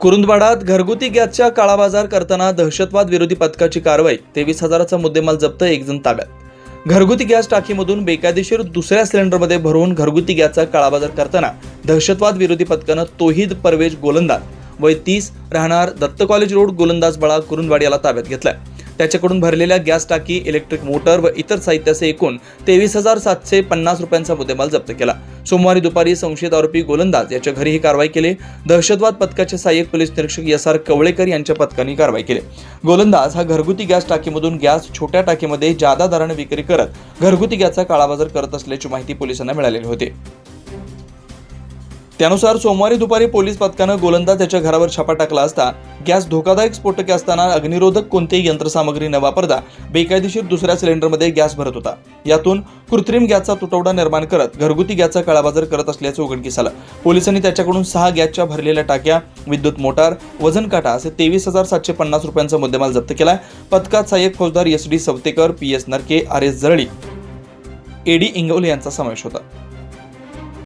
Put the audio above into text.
कुरुंदवाडात घरगुती गॅसच्या काळाबाजार करताना दहशतवाद विरोधी पथकाची कारवाई तेवीस हजाराचा मुद्देमाल जप्त एक जण ताब्यात. घरगुती गॅस टाकीमधून बेकायदेशीर दुसऱ्या सिलेंडरमध्ये भरवून घरगुती गॅसचा काळाबाजार करताना दहशतवाद विरोधी पथकानं तोहीद परवेज गोलंदाज. वय तीस राहणार दत्त कॉलेज रोड गोलंदाज बळा कुरुंदवाड याला ताब्यात घेतलाय. त्याच्याकडून भरलेल्या गॅस टाकी इलेक्ट्रिक मोटर व इतर साहित्याचे एकूण तेवीस हजार सातशे पन्नास रुपयांचा मुद्देमाल जप्त केला. सोमवारी दुपारी संशयित आरोपी गोलंदाज याच्या घरी ही कारवाई केली. दहशतवाद पथकाचे सहाय्यक पोलीस निरीक्षक एस आर कवळेकर यांच्या पथकाने कारवाई केली. गोलंदाज हा घरगुती गॅस टाकीमधून गॅस छोट्या टाकीमध्ये जादा दराने विक्री करत घरगुती गॅसचा काळाबाजार करत असल्याची माहिती पोलिसांना मिळालेली होती. त्यानुसार सोमवारी दुपारी पोलीस पथकानं गोलंदाज त्याच्या घरावर छापा टाकला असता गॅस धोकादायक स्फोटके असताना अग्निरोधक कोणतीही यंत्रसामग्री न वापरता बेकायदेशीर दुसऱ्या सिलेंडरमध्ये गॅस भरत होता. यातून कृत्रिम गॅसचा तुटवडा निर्माण करत घरगुती गॅसचा काळाबाजार करत असल्याचं उघडकीस आलं. पोलिसांनी त्याच्याकडून सहा गॅसच्या भरलेल्या टाक्या विद्युत मोटार वजन काटा असे तेवीस हजार सातशे पन्नास रुपयांचा मुद्देमाल जप्त केला पथकात सहाय्यक फौजदार S D Savatekar P S Narke R S Jarali A D Ingawale यांचा समावेश होता.